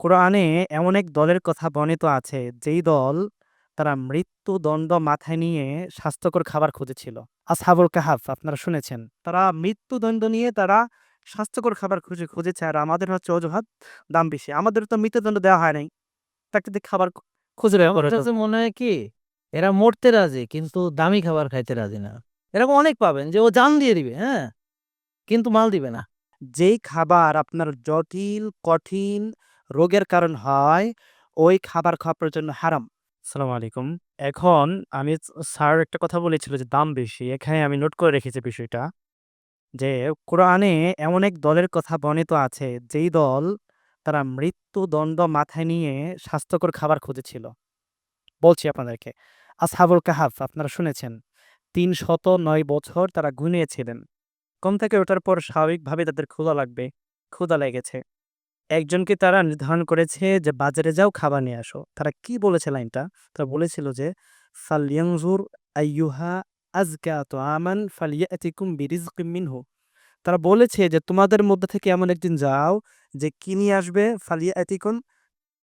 কোরআনে এমন এক দলের কথা বর্ণিত আছে যেই দল তারা মৃত্যুদণ্ড মাথায় নিয়ে স্বাস্থ্যকর খাবার খুঁজেছিল। আসহাবুল কাহাফ আপনারা শুনেছেন। তারা মৃত্যুদণ্ড নিয়ে তারা স্বাস্থ্যকর খাবার খুঁজে খুঁজেছে আর আমাদের হচ্ছে অজুহাত দাম বেশি। আমাদের তো মৃত্যুদণ্ড দেওয়া হয় নাই। প্রাকৃতিক খাবার খুঁজে মনে হয় কি এরা মরতে রাজি কিন্তু দামি খাবার খাইতে রাজি না। এরকম অনেক পাবেন যে ও জান দিয়ে দিবে হ্যাঁ? কিন্তু মাল দিবে না। যেই খাবার আপনার জটিল কঠিন রোগের কারণ হয়, ওই খাবার খাওয়ার জন্য হারাম। সালাম আলাইকুম। এখন আমি স্যার একটা কথা বলেছিল যে দাম বেশি, এখানে আমি নোট করে রেখেছি বিষয়টা যে কোরআনে এমন এক দলের কথা বর্ণিত আছে, যেই দল তারা মৃত্যুদণ্ড মাথায় নিয়ে স্বাস্থ্যকর খাবার খুঁজেছিল। বলছি আপনাদেরকে, আসহাবুল কাহাফ, আপনারা শুনেছেন? তিন শত নয় বছর তারা ঘুমিয়েছিলেন। কম থেকে ওঠার পর স্বাভাবিকভাবে তাদের ক্ষুধা লাগবে, ক্ষুধা লেগেছে। একজনকে তারা নির্ধারণ করেছে যে, বাজারে যাও, খাবার নিয়ে আসো। তারা কি বলেছে লাইনটা? তারা বলেছিল যে ফালিয়াংজুর আইয়ুহা আজকা তো আমান ফালিয়াতিকুম বিরিজকিম মিনহু। তারা বলেছে যে, তোমাদের মধ্যে থেকে এমন একদিন যাও যে, কি নিয়ে আসবে? ফালিয়া এতিকুন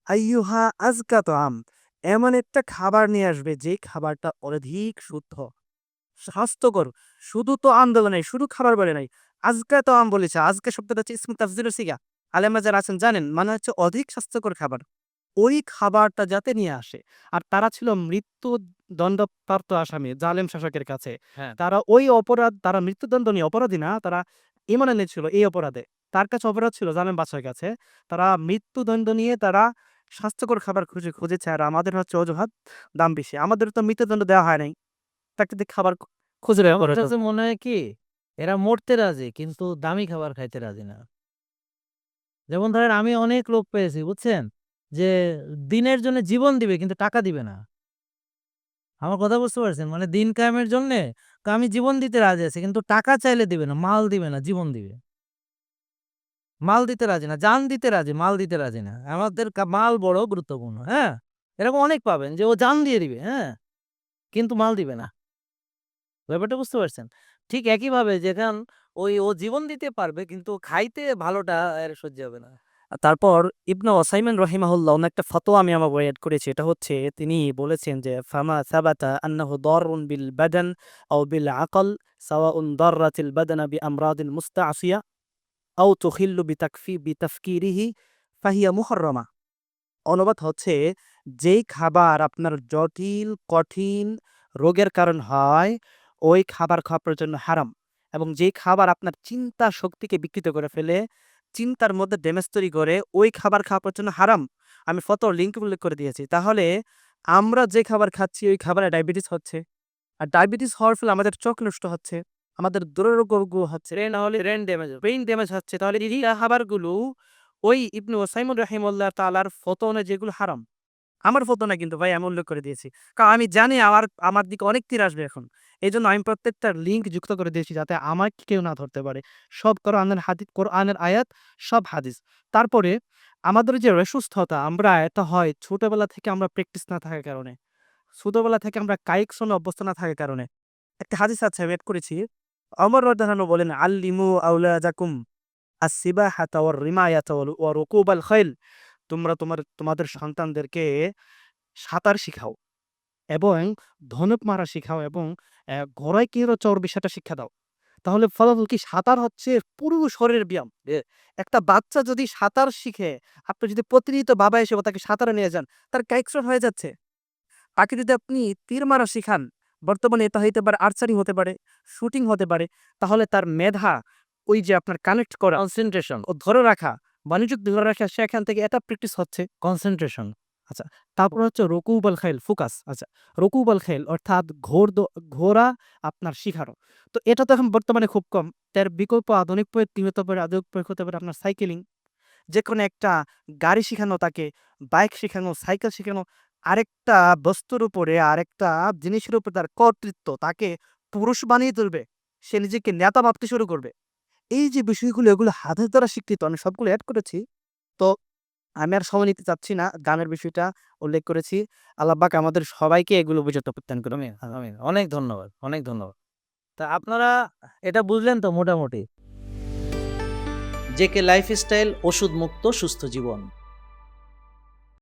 আইয়ুহা আজকা তো আম এমন একটা খাবার নিয়ে আসবে যে, খাবারটা অধিক শুদ্ধ। স্বাস্থ্যকর। শুধু তো আম নাই, শুধু খাবার বলে নাই। আজকে তো আম বলেছে। আজকে শব্দটা হচ্ছে ইসমু তাফজির সিগা। আলেমা যারা আছেন জানেন? মানে হচ্ছে অধিক স্বাস্থ্যকর খাবার। ওই খাবারটা যাতে নিয়ে আসে। আর তারা ছিল মৃত্যু দণ্ডপ্রাপ্ত আসামি জালেম শাসকের কাছে। হ্যাঁ। তারা ওই অপরাধ তারা মৃত্যুদণ্ড নিয়ে অপরাধী না তারা ইমান এনেছিল এই অপরাধে। তার কাছে অপরাধ ছিল জালেম বাদশাহের কাছে। তারা মৃত্যুদণ্ড নিয়ে তারা স্বাস্থ্যকর খাবার খুঁজে খুঁজেছে আর আমাদের হচ্ছে অজুহাত দাম বেশি। আমাদের তো মৃত্যুদণ্ড দেওয়া হয় নাই। প্রাকৃতিক খাবার খুঁজে মনে হয় কি এরা মরতে রাজি কিন্তু দামি খাবার খাইতে রাজি না। যেমন ধরেন আমি অনেক লোক পেয়েছি, বুঝছেন? যে দিনের জন্য জীবন দিবে কিন্তু টাকা দিবে না। আমার কথা বুঝতে পারছেন? মানে দিন কায়েমের জন্য আমি জীবন দিতে রাজি আছি কিন্তু টাকা চাইলে দিবে না, মাল দিবে না, জীবন দিবে। মাল দিতে রাজি না জান দিতে রাজি, মাল দিতে রাজি না। আমাদের মাল বড় গুরুত্বপূর্ণ হ্যাঁ? এরকম অনেক পাবেন যে ও জান দিয়ে দিবে হ্যাঁ? কিন্তু মাল দিবে না। ব্যাপারটা বুঝতে পারছেন? ঠিক একইভাবে যেখান ওই ও জীবন দিতে পারবে, কিন্তু খাইতে ভালোটা এর সহ্য হবে না। তারপর ইবনু ওসাইমিন রহিমাহুল্লাহ অন্য একটা ফতোয়া আমি আমার বই অ্যাড করেছি, এটা হচ্ছে তিনি বলেছেন যে, ফামা সাবাতা আন্নাহু দরুন বিল বাদান আও বিল আকল, সাওয়াউন দররাতিল বাদানা বি আমরাদিল মুস্তাআসিয়া আও তুখিল্লু বিতাকফি বিতাফকিরিহি ফাহিয়া মুহররমা। অনুবাদ হচ্ছে, যেই খাবার আপনার জটিল, কঠিন রোগের কারণ হয়, ওই খাবার খাওয়ার জন্য হারাম। এবং যেই খাবার আপনার চিন্তা শক্তিকে বিকৃত করে ফেলে চিন্তার মধ্যে ড্যামেজ তৈরি করে ওই খাবার খাওয়ার জন্য হারাম। আমি ফত লিঙ্ক উল্লেখ করে দিয়েছি। তাহলে আমরা যে খাবার খাচ্ছি ওই খাবারে ডায়াবেটিস হচ্ছে। আর ডায়াবেটিস হওয়ার ফলে আমাদের চোখ নষ্ট হচ্ছে আমাদের দুরারোগ্য হচ্ছে। ট্রেন হলে রেন ড্যামেজ ব্রেইন ড্যামেজ হচ্ছে। তাহলে এই খাবারগুলো ওই ইবনু ওসাইমুর রাহিমুল্লাহ তালার ফতো যেগুলো হারাম। আমার ফতো না কিন্তু ভাই, আমি উল্লেখ করে দিয়েছি। কারণ আমি জানি আমার আমার দিকে অনেক তীর আসবে এখন। এই জন্য আমি প্রত্যেকটা লিঙ্ক যুক্ত করে দিয়েছি যাতে আমাকে কেউ না ধরতে পারে। সব কোরআনের হাদিস, কোরআনের আয়াত, সব হাদিস। তারপরে আমাদের যে অসুস্থতা, আমরা এটা হয় ছোটবেলা থেকে আমরা প্র্যাকটিস না থাকার কারণে। ছোটবেলা থেকে আমরা কায়িক শ্রমে অভ্যস্ত না থাকার কারণে। একটা হাদিস আছে, আমি এড করেছি। অমর রদাহানু বলেন, আল্লিমু আউলাদাকুম আসিবা হাতা ওর রিমায়াতা ও রকুবাল খৈল তোমরা তোমার তোমাদের সন্তানদেরকে সাঁতার শিখাও এবং ধনুক মারা শিখাও এবং ঘোড়ায় কি হলো চর্বি সেটা শিক্ষা দাও। তাহলে ফলাফল কি? সাঁতার হচ্ছে পুরো শরীরের ব্যায়াম। একটা বাচ্চা যদি সাঁতার শিখে আপনি যদি প্রতিনিয়ত বাবা এসে তাকে সাঁতারে নিয়ে যান তার ক্যাক্সন হয়ে যাচ্ছে। তাকে যদি আপনি তীর মারা শিখান বর্তমানে এটা হইতে পারে আর্চারি হতে পারে শুটিং হতে পারে তাহলে তার মেধা ওই যে আপনার কানেক্ট করা কনসেন্ট্রেশন ও ধরে রাখা বাণিজ্যিক ধরে রাখা সেখান থেকে এটা প্র্যাকটিস হচ্ছে কনসেন্ট্রেশন আচ্ছা তারপর হচ্ছে রকুবাল খেল ফোকাস। আচ্ছা রকুবাল খেল অর্থাৎ ঘোর ঘোড়া আপনার শিখানো। তো এটা তো এখন বর্তমানে খুব কম। তার বিকল্প আধুনিক প্রয়োগ কি হতে পারে আধুনিক প্রয়োগ হতে পারে আপনার সাইকেলিং যে কোনো একটা গাড়ি শেখানো, তাকে বাইক শেখানো সাইকেল শেখানো, আরেকটা বস্তুর উপরে, আরেকটা জিনিসের উপরে তার কর্তৃত্ব, তাকে পুরুষ বানিয়ে তুলবে। সে নিজেকে নেতা ভাবতে শুরু করবে। এই যে বিষয়গুলো এগুলো হাতের দ্বারা স্বীকৃত, আমি সবগুলো অ্যাড করেছি, তো আমি আর সময় নিতে চাচ্ছি না। গানের বিষয়টা উল্লেখ করেছি। আল্লাহবাক আমাদের সবাইকে এগুলো বুঝতে প্রত্যান আমিন অনেক ধন্যবাদ অনেক ধন্যবাদ। তা আপনারা এটা বুঝলেন তো মোটামুটি? জেকে লাইফস্টাইল ওষুধ মুক্ত সুস্থ জীবন।